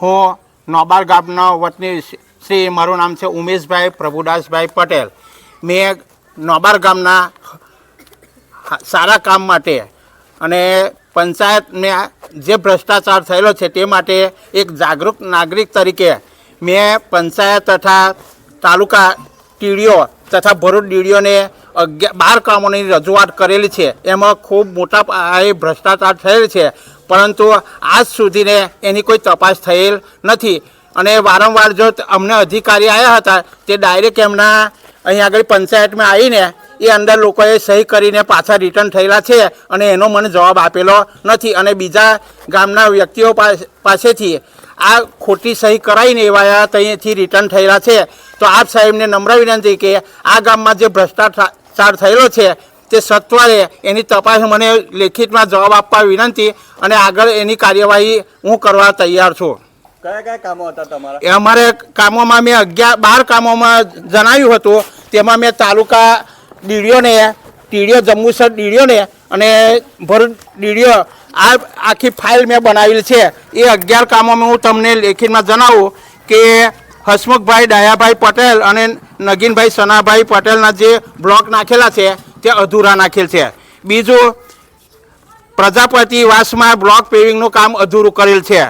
હું નોબાર ગામનો વતની શ્રી મારું નામ છે ઉમેશભાઈ પ્રભુદાસભાઈ પટેલ. મેં નોબાર ગામના સારા કામ માટે અને પંચાયતને જે ભ્રષ્ટાચાર થયેલો છે તે માટે એક જાગૃત નાગરિક તરીકે મેં પંચાયત તથા તાલુકા ટીડીઓ તથા ભરૂચ ડીડીઓને અગિયાર બાર કામોની રજૂઆત કરેલી છે. એમાં ખૂબ મોટા પાયે ભ્રષ્ટાચાર થયેલ છે. પરંતુ આજ સુધીને એની કોઈ તપાસ થયેલ નથી. અને વારંવાર જો અમને અધિકારી આવ્યા હતા, તે ડાયરેક્ટ એમના અહીં આગળ પંચાયતમાં આવીને એ અંદર લોકોએ સહી કરીને પાછા રિટર્ન થયેલા છે અને એનો મને જવાબ આપેલો નથી. અને બીજા ગામના વ્યક્તિઓ પાસ- પાસેથી આ ખોટી સહી કરાવીને એવા ત્યાંથી રિટર્ન થયેલા છે. તો આપ સાહેબને નમ્ર વિનંતી કે આ ગામમાં જે ભ્રષ્ટાચાર થયેલો છે તે સત્વરે એની તપાસ મને લેખિતમાં જવાબ આપવા વિનંતી અને આગળ એની કાર્યવાહી હું કરવા તૈયાર છું. કયા કયા કામો હતા તમારા? અમારે કામોમાં મેં અગિયાર બાર કામોમાં જણાવ્યું હતું. તેમાં મેં તાલુકા ડીડીઓને ટીડીઓ જંબુસર ડીડીઓને અને ભરૂચ ડીડીઓ આ આખી ફાઇલ મેં બનાવેલી છે. એ અગિયાર કામોમાં હું તમને લેખિતમાં જણાવું કે હસમુખભાઈ, ડાયાભાઈ પટેલ અને નગીનભાઈ સનાભાઈ પટેલના જે બ્લોક નાખેલા છે, તે અધૂરા નાખેલ છે. બીજું, પ્રજાપતિ વાસમાં બ્લોક પેવિંગનું કામ અધૂરું કરેલ છે.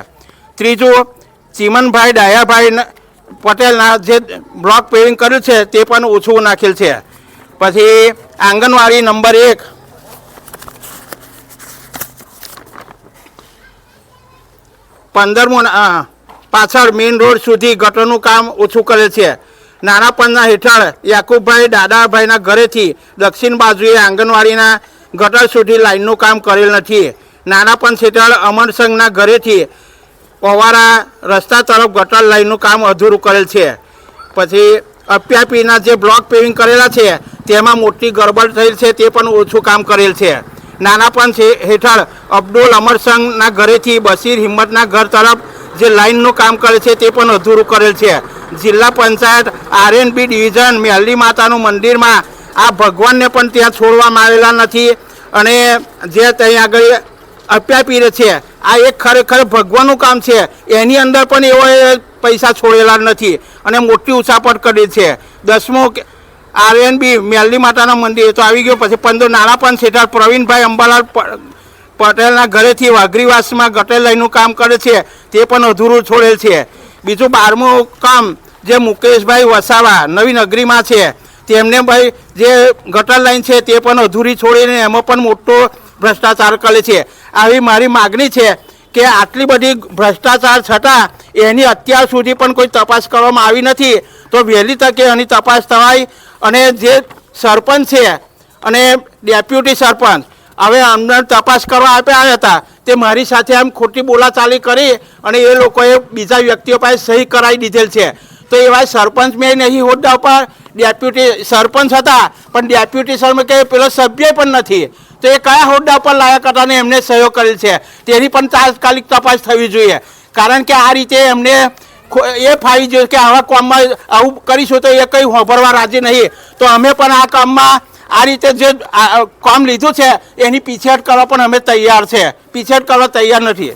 ત્રીજું, ચીમનભાઈ, ડાયાભાઈ પટેલના જે બ્લોક પેવિંગ કર્યું છે, તે પણ ઓછું નાખેલ છે. પછી આંગણવાડી નંબર એક પંદરમું પાછળ મેઇન રોડ સુધી ગટરનું કામ ઓછું કરેલ છે. નાના પન્ના હેઠળ યાકુબભાઈ દાદાભાઈના ઘરેથી દક્ષિણ બાજુએ આંગણવાડીના ગટર સુધી લાઇનનું કામ કરેલ નથી. નાના પંચ હેઠળ અમરસંઘના ઘરેથી પવારા રસ્તા તરફ ગટર લાઇનનું કામ અધૂરું કરેલ છે. પછી અપ્યાપીના જે બ્લોક પેવિંગ કરેલા છે, તેમાં મોટી ગડબડ થયેલ છે, તે પણ ઓછું કામ કરેલ છે. નાના પણ છે હેઠળ અબ્દુલ અમરસંગના ઘરેથી બશીર હિંમતના ઘર તરફ જે લાઇનનું કામ કરે છે તે પણ અધૂરું કરેલ છે. જિલ્લા પંચાયત આરએનબી ડિવિઝન મેલ્લી માતાનું મંદિરમાં આ ભગવાનને પણ ત્યાં છોડવામાં આવેલા નથી અને જે ત્યાં આગળ અપ્યાપીર છે, આ એક ખરેખર ભગવાનનું કામ છે. એની અંદર પણ એવો પૈસા છોડેલા નથી અને મોટી ઉછાપટ કરી છે. દસમું આરએનબી મેલડી માતાના મંદિર તો આવી ગયો. પછી પંદર પણ હેઠળ પ્રવીણભાઈ અંબાલાલ પટેલના ઘરેથી વાઘરીવાસમાં ગટેલ લાઈનનું કામ કરે છે. તે પણ અધૂરું છોડેલ છે. બીજું બારમું કામ જે મુકેશભાઈ વસાવા નવી નગરીમાં છે. તેમને ભાઈ જે ગટર લાઈન છે તે પણ અધૂરી છોડીને એમાં પણ મોટો ભ્રષ્ટાચાર કરે છે. આવી મારી માગણી છે કે આટલી બધી ભ્રષ્ટાચાર છતાં એની અત્યાર સુધી પણ કોઈ તપાસ કરવામાં આવી નથી. તો વહેલી તકે એની તપાસ થવાય. અને જે સરપંચ છે અને ડેપ્યુટી સરપંચ, હવે અમને તપાસ કરવા આપ્યા હતા. તે મારી સાથે આમ ખોટી બોલાચાલી કરી અને એ લોકોએ બીજા વ્યક્તિઓ પાસે સહી કરાવી દીધેલ છે. તો એવા સરપંચ મેં નહીં હોદ્દા ઉપર, ડેપ્યુટી સરપંચ હતા, પણ ડેપ્યુટી સરપંચ કે પેલો સભ્ય પણ નથી. તો એ કયા હોદ્દા પર લાયક હતા અને એમને સહયોગ કરેલ છે? તેની પણ તાત્કાલિક તપાસ થવી જોઈએ. કારણ કે આ રીતે એમને એ ફાવી જોઈએ કે આવા કામમાં આવું કરીશું તો એ કંઈ હોભરવા રાજી નહીં. તો અમે પણ આ કામમાં આ રીતે જે કામ લીધું છે, એની પીછેહટ કરવા પણ અમે તૈયાર છે. પીછેહટ કરવા તૈયાર નથી.